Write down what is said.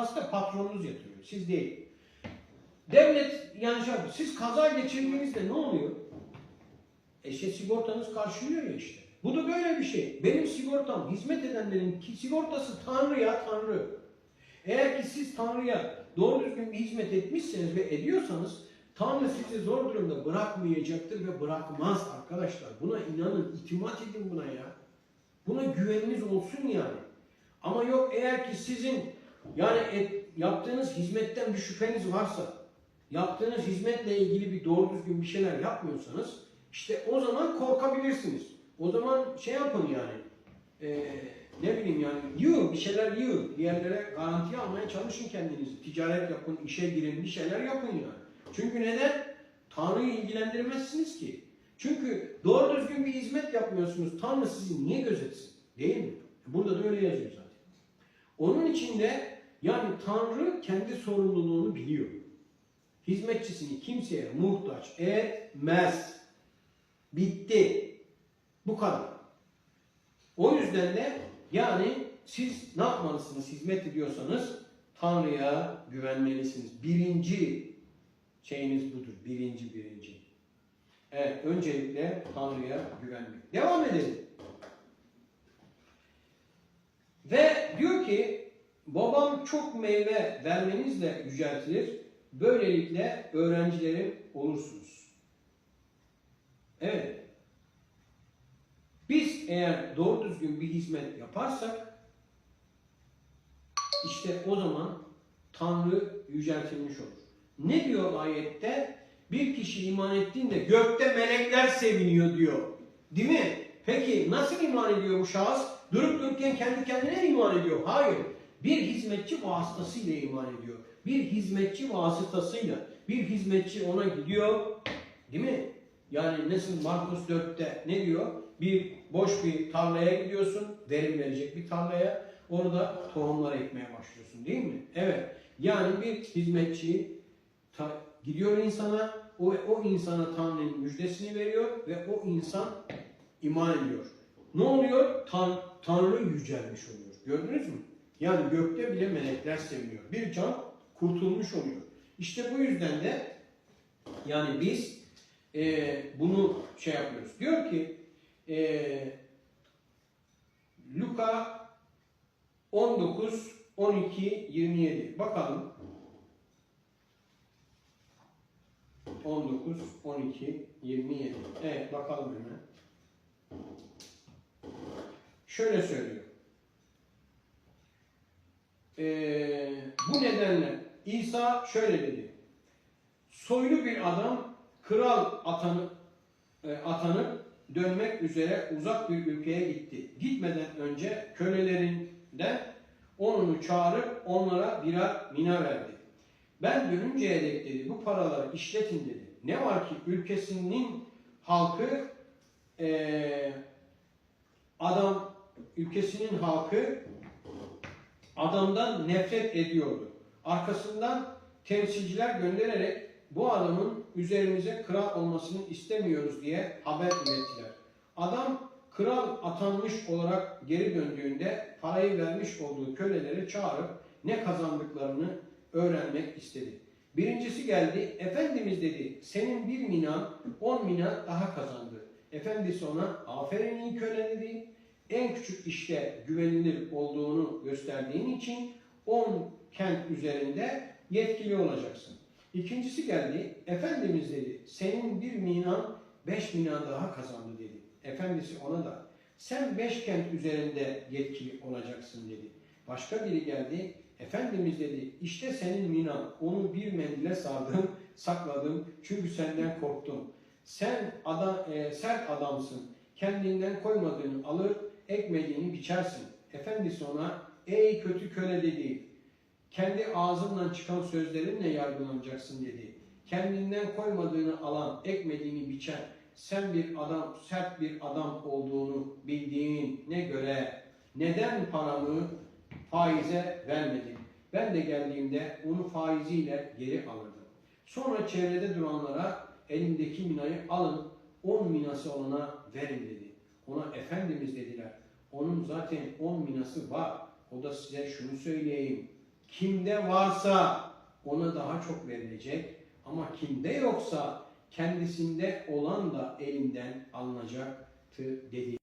aslında patronunuz yatırıyor. Siz değil. Devlet yani şey yapıyor. Siz kaza geçirdiğinizde ne oluyor? E işte sigortanız karşılıyor ya işte. Bu da böyle bir şey. Benim sigortam, hizmet edenlerin sigortası Tanrı'ya Tanrı. Eğer ki siz Tanrı'ya doğru düzgün bir hizmet etmişseniz ve ediyorsanız Tanrı sizi zor durumda bırakmayacaktır ve bırakmaz arkadaşlar. Buna inanın, itimat edin buna ya. Buna güveniniz olsun yani. Ama yok eğer ki sizin yani et- yaptığınız hizmetten bir şüpheniz varsa, yaptığınız hizmetle ilgili bir doğru düzgün bir şeyler yapmıyorsanız işte o zaman korkabilirsiniz. O zaman şey yapın yani. Ee, ne bileyim yani yiyor bir şeyler yiyor. Bir yerlere garantiye almaya çalışın kendinizi. Ticaret yapın, işe girin, bir şeyler yapın yani. Çünkü neden? Tanrı'yı ilgilendirmezsiniz ki. Çünkü doğru düzgün bir hizmet yapmıyorsunuz. Tanrı sizi niye gözetsin? Değil mi? Burada da öyle yazıyor. Onun için de yani Tanrı kendi sorumluluğunu biliyor. Hizmetçisini kimseye muhtaç etmez. Bitti. Bu kadar. O yüzden de yani siz ne yapmalısınız hizmet ediyorsanız Tanrı'ya güvenmelisiniz. Birinci şeyiniz budur. Birinci birinci. Evet öncelikle Tanrı'ya güvenmek. Devam edelim. Ve diyor ki çok meyve vermenizle yüceltilir. Böylelikle öğrencilerim olursunuz. Evet. Biz eğer doğru düzgün bir hizmet yaparsak işte o zaman Tanrı yüceltilmiş olur. Ne diyor ayette? Bir kişi iman ettiğinde gökte melekler seviniyor diyor. Değil mi? Peki nasıl iman ediyor bu şahıs? Durup dururken kendi kendine iman ediyor. Hayır. Bir hizmetçi vasıtasıyla iman ediyor. Bir hizmetçi vasıtasıyla. Bir hizmetçi ona gidiyor. Değil mi? Yani nasıl Markus 4'te ne diyor? Bir boş bir tarlaya gidiyorsun. Verim verecek bir tarlaya. Orada tohumlar ekmeye başlıyorsun değil mi? Evet. Yani bir hizmetçi ta- gidiyor insana, o, o insana Tanrı'nın müjdesini veriyor ve o insan iman ediyor. Ne oluyor? Tan Tanrı yücelmiş oluyor. Gördünüz mü? Yani gökte bile melekler seviniyor. Bir can kurtulmuş oluyor. İşte bu yüzden de yani biz e, bunu şey yapıyoruz. Diyor ki e, Luka 19, 12, 27. Bakalım. 19, 12, 27. Evet bakalım hemen. Şöyle söylüyor. İsa şöyle dedi. Soylu bir adam kral atanıp, e, atanıp dönmek üzere uzak bir ülkeye gitti. Gitmeden önce kölelerinden onunu çağırıp onlara birer mina verdi. Ben dönünceye dek dedi bu paraları işletin dedi. Ne var ki ülkesinin halkı eee, adam ülkesinin halkı adamdan nefret ediyordu. Arkasından temsilciler göndererek bu adamın üzerimize kral olmasını istemiyoruz diye haber ilettiler. Adam kral atanmış olarak geri döndüğünde parayı vermiş olduğu köleleri çağırıp ne kazandıklarını öğrenmek istedi. Birincisi geldi, Efendimiz dedi, senin bir mina, on mina daha kazandı. Efendisi ona, aferin iyi köle dedi, en küçük işte güvenilir olduğunu gösterdiğin için 10 kent üzerinde yetkili olacaksın. İkincisi geldi, Efendimiz dedi, senin bir minan beş minan daha kazandı dedi. Efendisi ona da, sen beş kent üzerinde yetkili olacaksın dedi. Başka biri geldi, Efendimiz dedi, işte senin minan, onu bir mendile sardım, sakladım, çünkü senden korktum. Sen adam, e, sert adamsın, kendinden koymadığını alır, ekmediğini biçersin. Efendisi ona, ey kötü köle dedi, kendi ağzından çıkan sözlerinle yargılanacaksın dedi. Kendinden koymadığını alan, ekmediğini biçen, sen bir adam, sert bir adam olduğunu bildiğine göre neden paramı faize vermedin? Ben de geldiğimde onu faiziyle geri alırdım. Sonra çevrede duranlara elimdeki minayı alın, on minası olana verin dedi. Ona Efendimiz dediler. Onun zaten on minası var. O da size şunu söyleyeyim. Kimde varsa ona daha çok verilecek ama kimde yoksa kendisinde olan da elinden alınacaktı dedi.